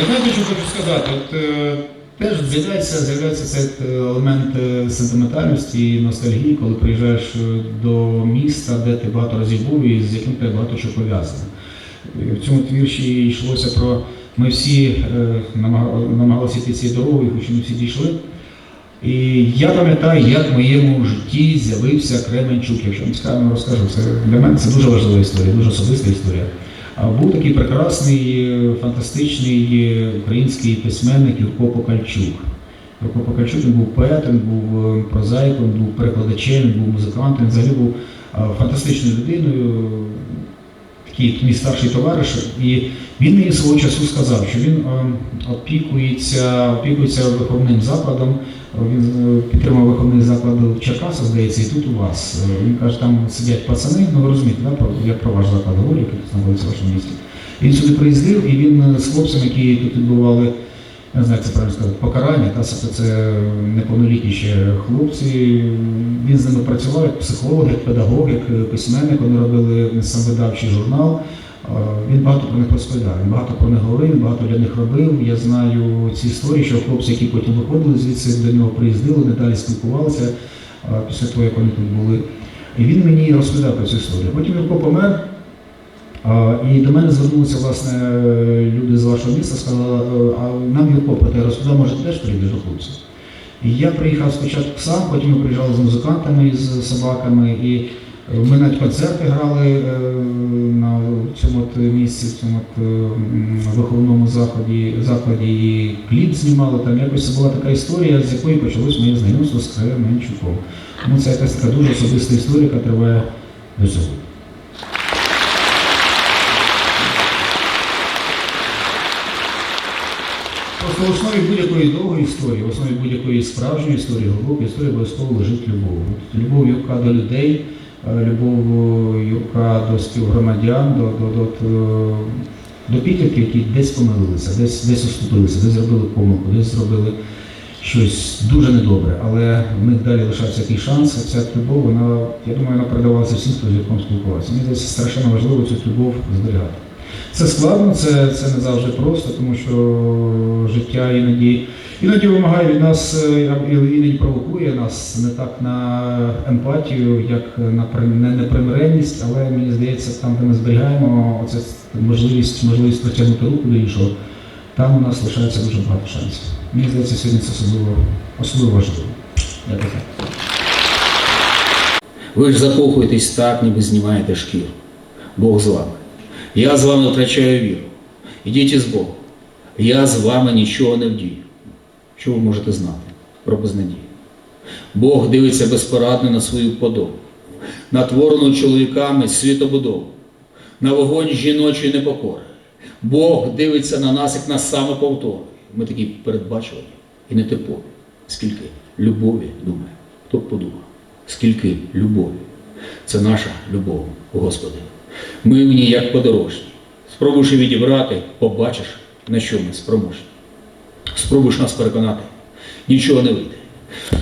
Я знаєте, що хочу сказати? От, е, теж з'являється, з'являється цей елемент е, сентиментальності і ностальгії, коли приїжджаєш е, до міста, де ти багато разів був і з яким тебе багато що пов'язано. В цьому твірші йшлося про ми всі е, намагалися йти цією дорогою, хоч ми всі дійшли. І я пам'ятаю, як в моєму житті з'явився Кременчук. Якщо вам цікаво, розкажу. Це для мене це дуже важлива історія, дуже особиста історія. Був такий прекрасний, е, фантастичний е, український письменник Юрко Покальчук. Юрко Покальчук він був поетом, був е, прозаїком, був перекладачем, був музикантом, він взагалі був фантастичною людиною, такий мій старший товариш. І він мені свого часу сказав, що він е, опікується, опікується виховним закладом. Він е, підтримав виховний заклад в Черкасах, здається, і тут у вас. Е, Він каже, там сидять пацани, ну ви розумієте, да, про- я про ваш заклад говорю, який знаходиться в вашому місті. Він сюди приїздив, і він е, з хлопцями, які тут відбували, я не знаю, це правильно сказати, покарання, та це неповнолітні ще хлопці. Він з ними працював як психолог, як педагог, як е, письменник. Вони робили самовидавчий журнал. Він багато про них розповідав, він багато про них говорив, він багато для них робив. Я знаю ці історії, що хлопці, які потім виходили звідси, до нього приїздили, не далі спілкувалися після того, як вони тут були. І він мені розповідав про цю історію. Потім Юрко помер, І до мене звернулися власне люди з вашого міста, сказали, «Е, а нам Юрко про те розказав, може теж прийдеш до хлопців. І я приїхав спочатку сам, потім ми приїжджали з музикантами, з собаками, і е, ми навіть концерти грали е, на цьому от місці, в цьому от, виховному заході, закладі, і кліп знімали. Там якось була така історія, з якої почалось моє знайомство з Кременчуком. Тому це якась така дуже особиста історія, яка триває до сьогодні. Просто в основі будь-якої довгої історії, в основі будь-якої справжньої історії, глибокої історії обов'язково лежить любов. Любов Юрка до людей, е, любов е, Юрка до співгромадян, до, до, до, до, до підлітків, які десь помилилися, десь, десь оступилися, десь зробили помилку, десь зробили щось дуже недобре, але в них далі лишався який шанс. Ця любов, вона, я думаю, вона передавалася всім, хто з Юрком спілкувався. Мені здається, страшенно важливо цю любов зберігати. Це складно, це, це не завжди просто, тому що життя іноді, іноді вимагає від нас, е, іноді провокує нас не так на емпатію, як на при- не, непримиренність, але мені здається, там, де ми зберігаємо оце можливість, можливість протягнути руку до іншого, там у нас лишається дуже багато шансів. Мені здається, сьогодні це особливо, особливо важливо. Дякую. Ви ж закохуєтесь так, ніби знімаєте шкіру. Бог з вами. Я з вами втрачаю віру. Ідіть із Богом. Я з вами нічого не вдію. Що ви можете знати про безнадію? Бог дивиться безпорадно на свою подобу, на творену чоловіками світобудову, на вогонь жіночої непокори. Бог дивиться на нас, як на самоповтор. Ми такі передбачувані і нетипові. Скільки любові, думає, хто б подумав, скільки любові. Це наша любов, Господи. Ми в ній як подорожні. Спробуєш відібрати, побачиш, на що ми спроможні. Спробуєш нас переконати, нічого не вийде.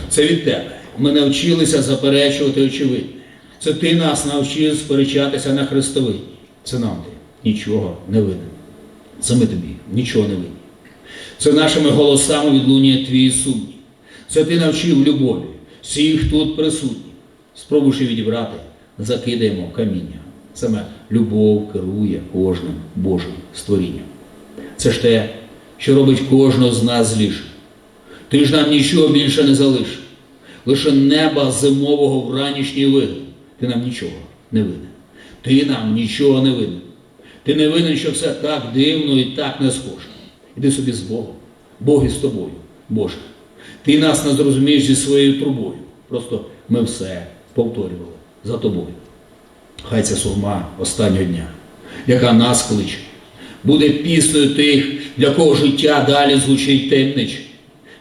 Це від тебе. Ми навчилися заперечувати очевидне. Це ти нас навчив сперечатися на Христовині. Це нам ти нічого не винен. Це ми тобі нічого не винні. Це нашими голосами відлунює твій сумнів. Це ти навчив любові, всіх тут присутніх. Спробуєш відібрати, закидаємо каміння. Саме любов керує кожним Божим створінням. Це ж те, що робить кожного з нас зліше. Ти ж нам нічого більше не залиш. Лише неба зимового в ранішній вигляд. Ти нам нічого не винен. Ти нам нічого не винен. Ти не винен, що все так дивно і так не схоже. Іди собі з Богом. Бог із тобою, Боже. Ти нас не зрозумієш зі своєю трубою. Просто ми все повторювали за тобою. Хай ця сурма останнього дня, яка нас кличе, буде піснею тих, для кого життя далі звучить таємниче,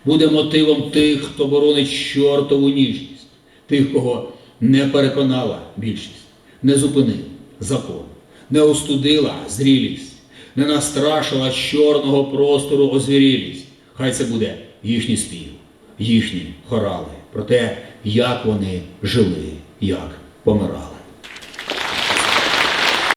буде мотивом тих, хто боронить чортову ніжність, тих, кого не переконала більшість, не зупинив закон, не остудила зрілість, не настрашила чорного простору озвірілість. Хай це буде їхній спів, їхні хорали про те, як вони жили, як помирали.